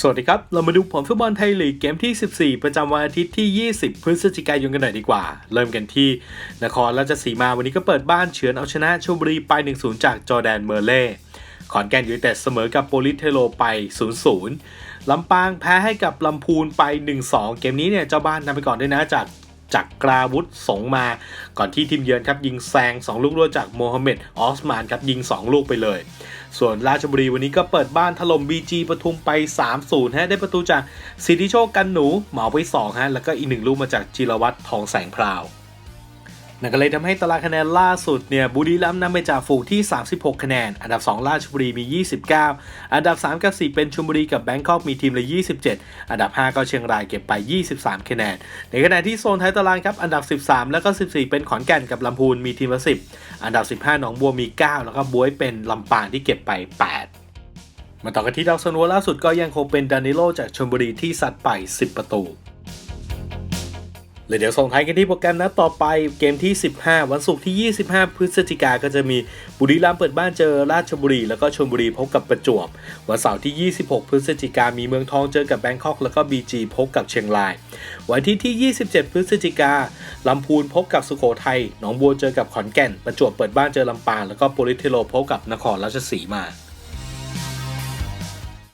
สวัสดีครับ เรามาดูผลฟุตบอลไทยลีกเกมที่ 14 ประจำวันอาทิตย์ที่ 20 พฤศจิกายนกันหน่อยดีกว่า เริ่มกันที่ นครราชสีมาวันนี้ก็เปิดบ้านเฉือนเอาชนะชลบุรีไป 1-0 จากจอแดนเมอร์เล่ขอนแก่นยูไนเต็ดเสมอกับโปลิสเทโลไป 0-0 ลำปางแพ้ให้กับลำพูนไป 1-2 เกมนี้เนี่ยเจ้าบ้านนำไปก่อนด้วยนะจาก จากกราวุธสงมา ก่อนที่ทีมเยือนครับยิงแซง 2 ลูกรวดจากโมฮัมเหม็ดออสมานครับยิง 2 ลูกไปเลย ส่วนราชบุรีวันนี้ก็เปิดบ้านถล่ม BG ปทุมไป 3-0 ฮะ ได้ประตูจากสิทธิโชคกันหนูเหมาไป2ฮะ แล้วก็อีกหนึ่งลูกมาจากจิรวัตรทองแสงพราว นั่นก็เลยทำให้ตารางคะแนนล่าสุดเนี่ยบุรีรัมย์นำไปจากฝูงที่ 36 คะแนน อันดับ 2 ราชบุรีมี 29 อันดับ 3 กับ 4 เป็นชลบุรีกับแบงคอกมีทีมละ27 อันดับ 5 ก็เชียงรายเก็บไป 23 คะแนน ในขณะที่โซนท้ายตารางครับ อันดับ 13 แล้วก็ 14 เป็นขอนแก่นกับลำพูนมีทีมละ10 อันดับ 15 หนองบัวมี 9 แล้วก็บวยเป็นลำปางที่เก็บไป 8มาต่อกันที่ดาวซันโวล่าสุดก็ยังคงเป็นดานิโลจากชลบุรีที่ซัดไป 10 ประตู เลยเดี๋ยวส่งท้ายกันที่โปรแกรมนัดต่อไปเกมที่ 15 วันศุกร์ที่ 25 พฤศจิกาก็จะมีบุรีรัมย์เปิดบ้านเจอราชบุรี แล้วก็ชลบุรีพบกับประจวบ วันเสาร์ที่ 26 พฤศจิกามีเมืองทองเจอกับแบงคอกแล้วก็ BG พบกับเชียงราย วันที่ที่ 27 พฤศจิกาลำพูนพบกับสุโขทัยหนองบัวเจอกับขอนแก่น ประจวบเปิดบ้านเจอลำปางแล้วก็โปลิเทโลพบกับนครราชสีมา